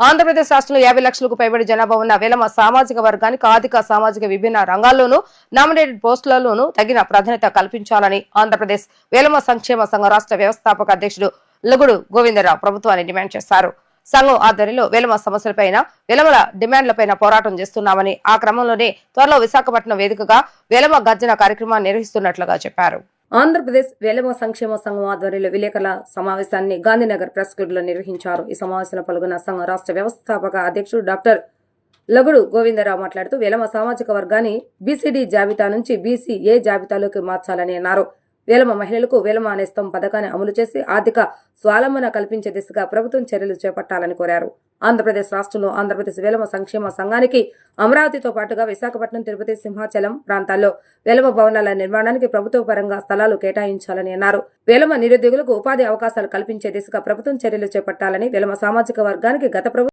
ఆంధ్రప్రదేశ్ రాష్ట్రంలో యాభై లక్షలకు పైబడి జనాభా ఉన్న వేలమ సామాజిక వర్గానికి ఆర్థిక సామాజిక విభిన్న రంగాల్లోనూ నామినేటెడ్ పోస్టులలోనూ తగిన ప్రాధాన్యత కల్పించాలని ఆంధ్రప్రదేశ్ వేలమ సంక్షేమ సంఘ రాష్ట్ర వ్యవస్థాపక అధ్యక్షుడు లగుడు గోవిందరావు ప్రభుత్వాన్ని డిమాండ్ చేశారు. సంఘం ఆధ్వర్యంలో వేలమ సమస్యలపైన వేలమల డిమాండ్లపైన పోరాటం చేస్తున్నామని ఆ క్రమంలోనే త్వరలో విశాఖపట్నం వేదికగా వేలమ గర్జన కార్యక్రమాన్ని నిర్వహిస్తున్నట్లుగా చెప్పారు. ఆంధ్రప్రదేశ్ వేలమ సంక్షేమ సంఘం ఆధ్వర్యంలో విలేకరుల సమావేశాన్ని గాంధీనగర్ ప్రెస్ క్లబ్లో నిర్వహించారు. ఈ సమావేశంలో పాల్గొన్న సంఘం రాష్ట్ర వ్యవస్థాపక అధ్యక్షుడు డాక్టర్ లగుడు గోవిందరావు మాట్లాడుతూ వేలమ సామాజిక వర్గాన్ని బీసీడీ జాబితా నుంచి బీసీఏ జాబితాలోకి మార్చాలని అన్నారు. వేలమ మహిళలకు వేలమ అనేస్తం పథకాన్ని అమలు చేసి ఆర్థిక స్వాలంబన కల్పించే దిశగా ప్రభుత్వం చర్యలు చేపట్టాలని కోరారు. ఆంధ్రప్రదేశ్ రాష్ట్రంలో ఆంధ్రప్రదేశ్ వేలమ సంక్షేమ సంఘానికి అమరావతితో పాటుగా విశాఖపట్నం తిరుపతి సింహాచలం ప్రాంతాల్లో వేలమ భవనాల నిర్మాణానికి ప్రభుత్వ పరంగా స్థలాలు కేటాయించాలని అన్నారు. వేలమ నిరుద్యోగులకు ఉపాధి అవకాశాలు కల్పించే దిశగా ప్రభుత్వం చర్యలు చేపట్టాలని వేలమ సామాజిక వర్గానికి గత ప్రభుత్వం